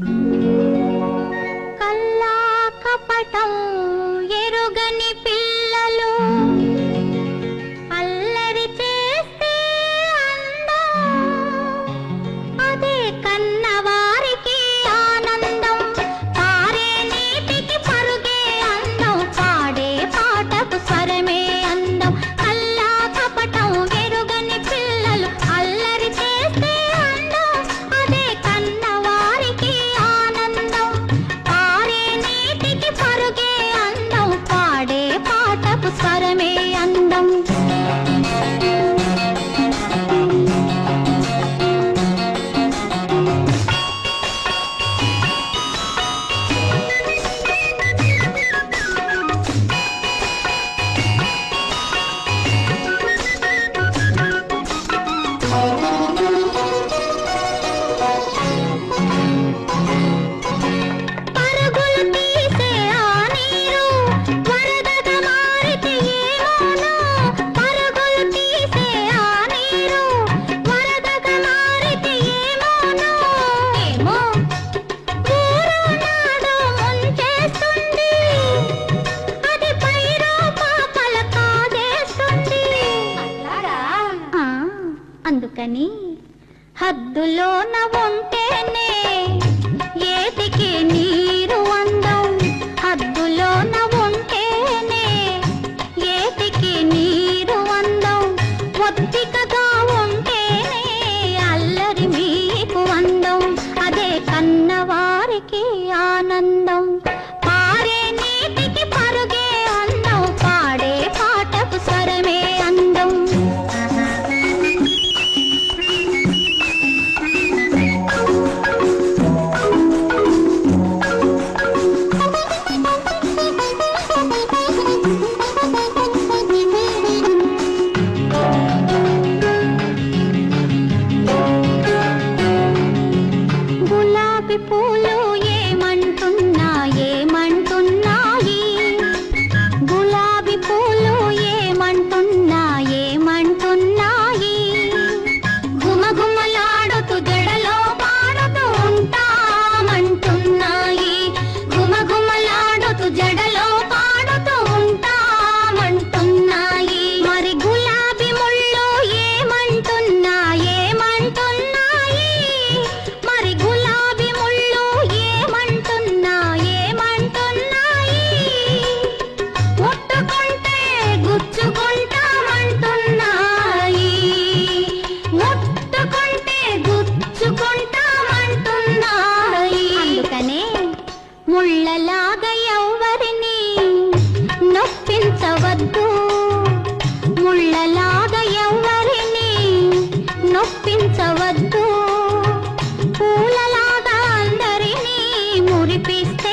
Mm-hmm. అందుకని హద్దులోన ఉంటేనే ఏదికి నీరు అందం. హద్దులోన ఉంటేనే ఏదికి నీరు అందం. ఒత్తికగా ఉంటేనే అల్లరి మీకు అందం. అదే కన్నవారికి ఆనందం. ముళ్ళలాగా ఎవ్వరిని నొప్పించవద్దు. ముళ్ళలాగా ఎవ్వరిని నొప్పించవద్దు. పూలలాగా అందరినీ మురిపిస్తే